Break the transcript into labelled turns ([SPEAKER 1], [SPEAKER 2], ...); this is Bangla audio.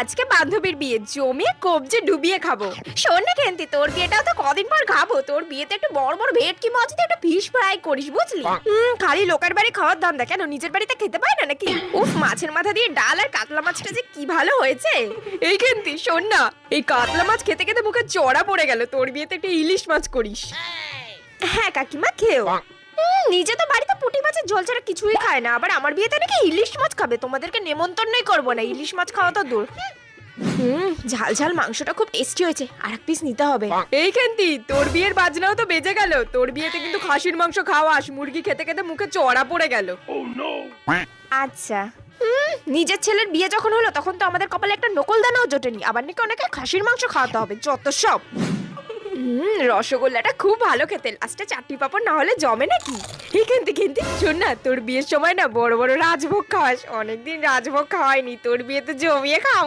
[SPEAKER 1] আজকে বান্ধবীর বিয়ে জমিয়ে কবজে ডুবিয়ে খাব। শোন না কেন্তি তোর বিয়েটাও তো কদিন পর খাব। তোর বিয়েতে একটু বড় বড় ভেটকি মাছ দিয়ে একটা ফিশ ফ্রাই করিস বুঝলি? হুম খালি লোকের বাড়ি খাওয়ার ধান্দা কেন? নিজের বাড়িতে খেতে পায় না নাকি? উফ মাছের মাথা দিয়ে ডাল আর কাতলা মাছটা যে কি ভালো হয়েছে। এই খেন্তি শোন না এই কাতলা মাছ খেতে খেতে মুখে চড়া পড়ে গেল। তোর বিয়েতে একটা ইলিশ মাছ করিস। হ্যাঁ কাকিমা খেও নিজে তো বাড়িতে পুঁটি ঝোল ছাড়া কিছুই খায় না। আবার আমার বিয়েতে নাকি ইলিশ মাছ খাবে? তোমাদেরকে নেমন্তন্নই করব না। ইলিশ মাছ খাওয়া তো দূর। হুম ঝাল ঝাল মাংসটা খুব টেস্টি হয়েছে। আর এক পিস নিতে হবে। এই খেন্তি তোর বিয়ের বাজনাও তো বেজে গেল। তোর বিয়েতে কিন্তু খাসির মাংস খাওয়াস মুরগি খেতে খেতে মুখে চড়া পড়ে গেল। আচ্ছা। হুম, নিজের ছেলের বিয়ে যখন হলো তখন তো আমাদের কপালে একটা নকল দানাও জোটেনি। আবার নাকি অনেকে খাসির মাংস খাওয়াতে হবে যত সব। হুম, রসগোল্লাটা খুব ভালো খেতে। লাস্টে চাটনি পাপড় না হলে জমে নাকি? এই কিন্তু কিন্তু। শোন না, তোর বিয়ের সময় না বড় বড় রাজভোগ খাওয়াস। অনেকদিন রাজভোগ খাওয়াইনি তোর বিয়েতে জমিয়ে খাও